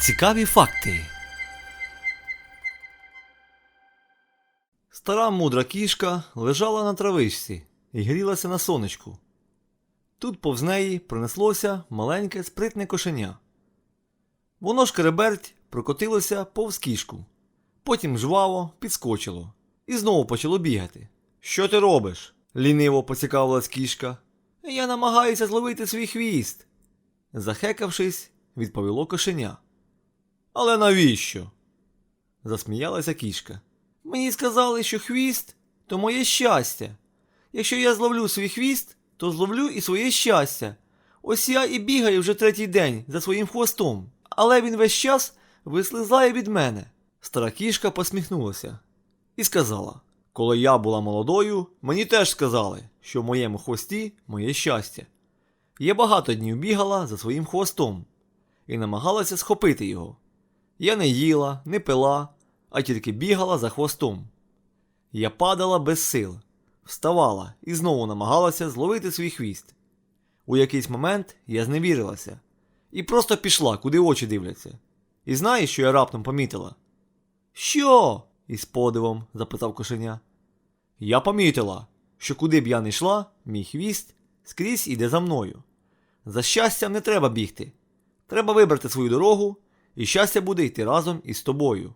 Цікаві факти. Стара мудра кішка лежала на травичці і грілася на сонечку. Тут повз неї пронеслося маленьке спритне кошеня. Воно шкереберть прокотилося повз кішку, потім жваво підскочило і знову почало бігати. Що ти робиш? ліниво поцікавилась кішка. Я намагаюся зловити свій хвіст. Захекавшись, відповіло кошеня. Але навіщо? засміялася кішка. Мені сказали, що хвіст то моє щастя. Якщо я зловлю свій хвіст, то зловлю і своє щастя. Ось я і бігаю вже третій день за своїм хвостом, але він весь час вислизає від мене. Стара кішка посміхнулася і сказала: Коли я була молодою, мені теж сказали, що в моєму хвості моє щастя. Я багато днів бігала за своїм хвостом і намагалася схопити його. Я не їла, не пила, а тільки бігала за хвостом. Я падала без сил, вставала і знову намагалася зловити свій хвіст. У якийсь момент я зневірилася і просто пішла, куди очі дивляться. І знаєш, що я раптом помітила? Що? із подивом запитав кошеня. Я помітила, що куди б я не йшла, мій хвіст скрізь іде за мною. За щастям не треба бігти. Треба вибрати свою дорогу, і щастя буде йти разом із тобою.